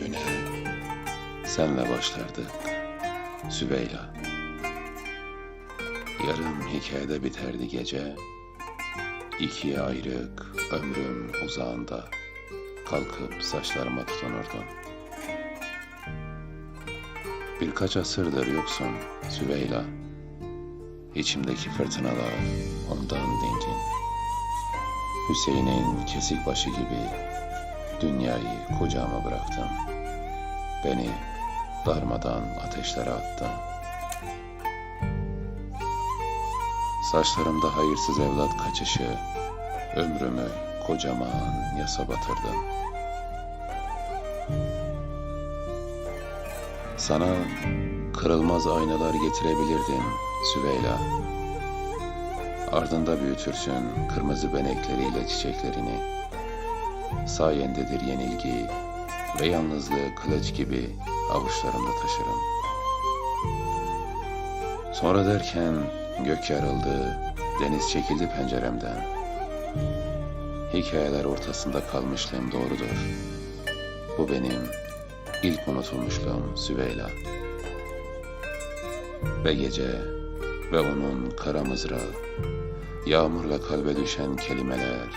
Güne senle başlardık Sübeyla. Yarım hikayede biterdi gece. İkiye ayrık ömrüm uzağında kalkıp saçlarıma tutunurdun. Birkaç asırdır yoksun Sübeyla. İçimdeki fırtınalar ondan dingin. Hüseyin'in kesik başı gibi dünyayı kucağıma bıraktın. Beni darmadan ateşlere attın. Saçlarımda hayırsız evlat kaçışı, ömrümü kocaman yasa batırdın. Sana kırılmaz aynalar getirebilirdim Süveyla. Ardında büyütürsün kırmızı benekleriyle çiçeklerini. Sayendedir yenilgi ve yalnızlığı kılıç gibi avuçlarımda taşırım. Sonra derken gök yarıldı, deniz çekildi penceremden. Hikayeler ortasında kalmışlığım doğrudur. Bu benim ilk unutulmuşluğum Süveyla. Ve gece ve onun kara mızrağı, yağmurla kalbe düşen kelimeler,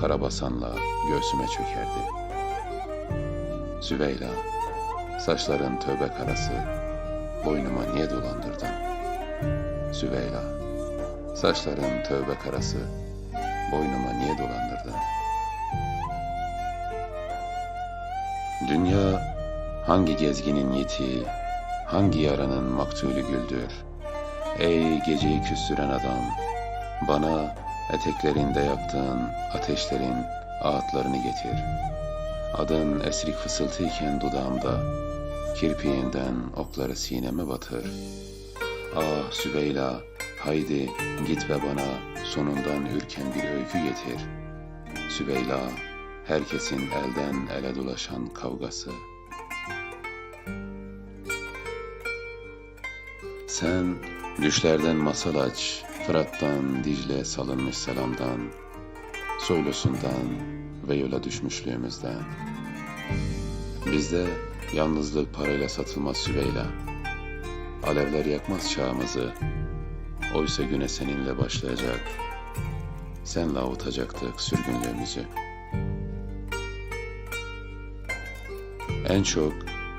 karabasanla göğsüme çökerdi. Süveyla, saçların tövbe karası, boynuma niye dolandırdın? Süveyla, saçların tövbe karası, boynuma niye dolandırdın? Dünya hangi gezginin yetiği, hangi yaranın maktulü güldür? Ey geceyi küstüren adam, bana eteklerinde yaktığın ateşlerin ağıtlarını getir. Adın esrik fısıltıyken dudağımda, kirpiğinden okları sineme batır. Ah Süveyla, haydi git ve bana sonundan ürken bir öykü getir. Süveyla, herkesin elden ele dolaşan kavgası. Sen düşlerden masal aç, Fırat'tan Dicle salınmış selamdan, soylusundan ve yola düşmüşlüğümüzden. Bizde yalnızlık parayla satılmaz Süveyla. Alevler yakmaz çağımızı. Oysa güne seninle başlayacak. Senle avutacaktık sürgünlüğümüzü. En çok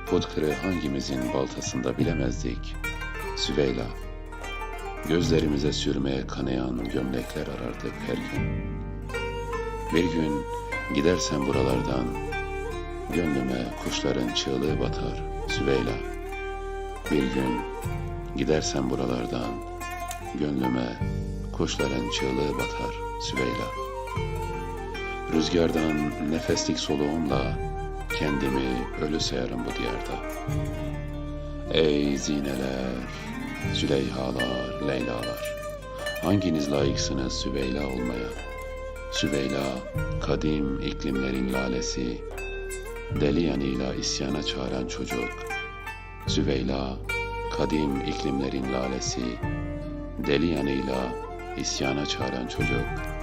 pot kırığı hangimizin baltasında bilemezdik. Süveyla. Gözlerimize sürmeye kanayan gömlekler arardık her gün. Bir gün gidersen buralardan, gönlüme kuşların çığlığı batar Süveyla. Bir gün gidersen buralardan, gönlüme kuşların çığlığı batar Süveyla. Rüzgardan nefeslik soluğumla kendimi ölü sayarım bu diyarda. Ey zineler, Züleyhalar, Leylalar, hanginiz layıksınız Süveyla olmaya? Süveyla, kadim iklimlerin lalesi, deli yanıyla isyana çağıran çocuk. Süveyla, kadim iklimlerin lalesi, deli yanıyla isyana çağıran çocuk.